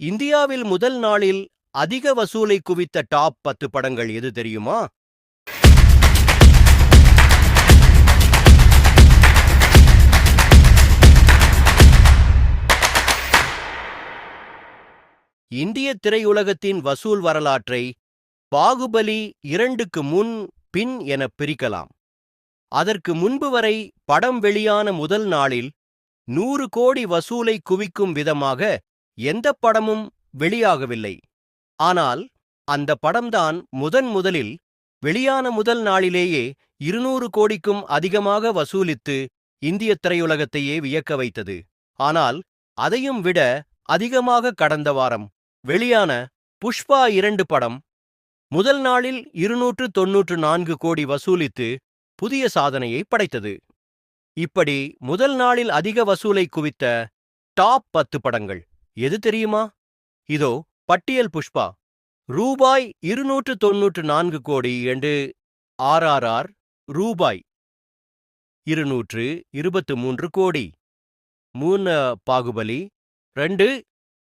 இந்தியாவில் முதல் நாளில் அதிக வசூலை குவித்த டாப் பத்து படங்கள் எது தெரியுமா? இந்திய திரையுலகத்தின் வசூல் வரலாற்றை பாகுபலி இரண்டுக்கு முன் பின் என பிரிக்கலாம். அதற்கு முன்பு வரை படம் வெளியான முதல் நாளில் நூறு கோடி வசூலை குவிக்கும் விதமாக எந்த படமும் வெளியாகவில்லை. ஆனால் அந்த படம்தான் முதன் முதலில் வெளியான முதல் நாளிலேயே இருநூறு கோடிக்கும் அதிகமாக வசூலித்து இந்திய திரையுலகத்தையே வியக்க வைத்தது. ஆனால் அதையும் விட அதிகமாக கடந்த வாரம் வெளியான புஷ்பா இரண்டு படம் முதல் நாளில் இருநூற்று தொன்னூற்று நான்கு கோடி வசூலித்து புதிய சாதனையை படைத்தது. இப்படி முதல் நாளில் அதிக வசூலை குவித்த டாப் பத்து படங்கள். எது தெரியுமா? இதோ பட்டியல் புஷ்பா. ரூபாய் இருநூற்று தொன்னூற்று நான்கு கோடி என்று ஆர்ஆர்ஆர் ரூபாய் இருநூற்று இருபத்து மூன்று கோடி. மூணு பாகுபலி ரெண்டு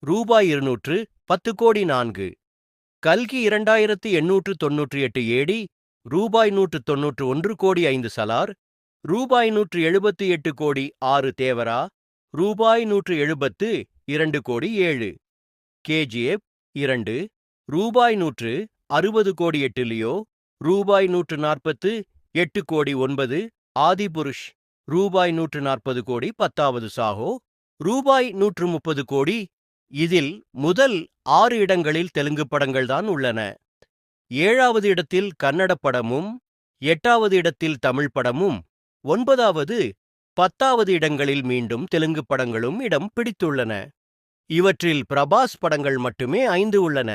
ரூபாய் இருநூற்று பத்து கோடி நான்கு. கல்கி இரண்டாயிரத்து எண்ணூற்று தொன்னூற்றி எட்டு ஏடி ரூபாய் நூற்று தொன்னூற்று ஒன்று கோடி ஐந்து சலார் ரூபாய் நூற்று எழுபத்து எட்டு கோடி ஆறு தேவரா? ரூபாய் நூற்று எழுபத்து இரண்டு கோடி ஏழு. கேஜிஎஃப் இரண்டு ரூபாய் நூற்று அறுபது கோடி எட்டு லியோ ரூபாய் நூற்று நாற்பத்து எட்டு கோடி ஒன்பது ஆதிபுருஷ் ரூபாய் நூற்று நாற்பது கோடி பத்தாவது சாஹோ ரூபாய் நூற்று முப்பது கோடி இதில் முதல் ஆறு இடங்களில் தெலுங்கு படங்கள்தான் உள்ளன. ஏழாவது இடத்தில் கன்னட படமும் எட்டாவது இடத்தில் தமிழ் படமும் ஒன்பதாவது பத்தாவது இடங்களில் மீண்டும் தெலுங்கு படங்களும் இடம் பிடித்துள்ளன. இவற்றில் பிரபாஸ் படங்கள் மட்டுமே ஐந்து உள்ளன.